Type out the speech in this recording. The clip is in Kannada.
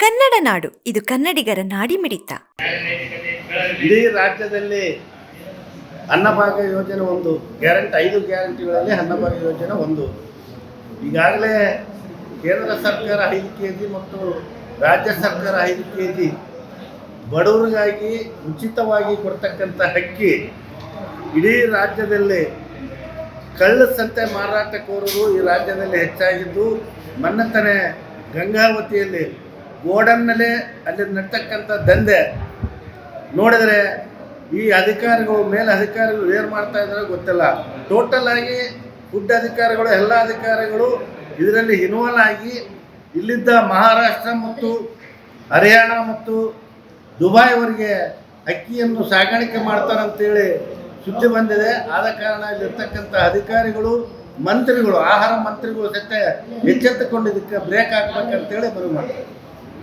ಕನ್ನಡ ನಾಡು. ಇದು ಕನ್ನಡಿಗರ ನಾಡಿ ಮಿಡಿತ ಇಡೀ ರಾಜ್ಯದಲ್ಲಿ ಅನ್ನಭಾಗ್ಯ ಯೋಜನೆ ಒಂದು, ಗ್ಯಾರಂಟಿ, ಐದು ಗ್ಯಾರಂಟಿಗಳಲ್ಲಿ ಅನ್ನಭಾಗ್ಯ ಯೋಜನೆ ಒಂದು. ಈಗಾಗಲೇ ಕೇಂದ್ರ ಸರ್ಕಾರ ಐದು ಕೆ ಜಿ ಮತ್ತು ರಾಜ್ಯ ಸರ್ಕಾರ ಐದು ಕೆ ಜಿ ಬಡವರಿಗಾಗಿ ಉಚಿತವಾಗಿ ಕೊಡ್ತಕ್ಕಂಥ ಅಕ್ಕಿ ಇಡೀ ರಾಜ್ಯದಲ್ಲಿ ಕಳ್ಳ ಸಂತೆ ಮಾರಾಟಕೋರರು ಈ ರಾಜ್ಯದಲ್ಲಿ ಹೆಚ್ಚಾಗಿದ್ದು, ಮನ್ನತನೆ ಗಂಗಾವತಿಯಲ್ಲಿ ಗೋಡನ್ನಲ್ಲೇ ಅಲ್ಲಿ ನಡ್ತಕ್ಕಂಥ ದಂಧೆ ನೋಡಿದರೆ ಈ ಅಧಿಕಾರಿಗಳು, ಮೇಲೆ ಅಧಿಕಾರಿಗಳು ಏನು ಮಾಡ್ತಾ ಇದ್ದಾರೆ ಗೊತ್ತಿಲ್ಲ. ಟೋಟಲ್ ಆಗಿ ಫುಡ್ ಅಧಿಕಾರಿಗಳು, ಎಲ್ಲ ಅಧಿಕಾರಿಗಳು ಇದರಲ್ಲಿ ಇನ್ವಾಲ್ವ್ ಆಗಿ ಇಲ್ಲಿದ್ದ ಮಹಾರಾಷ್ಟ್ರ ಮತ್ತು ಹರಿಯಾಣ ಮತ್ತು ದುಬೈವರೆಗೆ ಅಕ್ಕಿಯನ್ನು ಸಾಗಾಣಿಕೆ ಮಾಡ್ತಾರಂತೇಳಿ ಸುದ್ದಿ ಬಂದಿದೆ. ಆದ ಕಾರಣ ಇಲ್ಲಿರ್ತಕ್ಕಂಥ ಅಧಿಕಾರಿಗಳು, ಮಂತ್ರಿಗಳು, ಆಹಾರ ಮಂತ್ರಿಗಳು ಸತ್ಯ ಎಚ್ಚೆತ್ತುಕೊಂಡಿದ್ದಕ್ಕೆ ಬ್ರೇಕ್ ಹಾಕ್ಬೇಕಂತೇಳಿ ಬರು ಮಾಡ್ತಾರೆ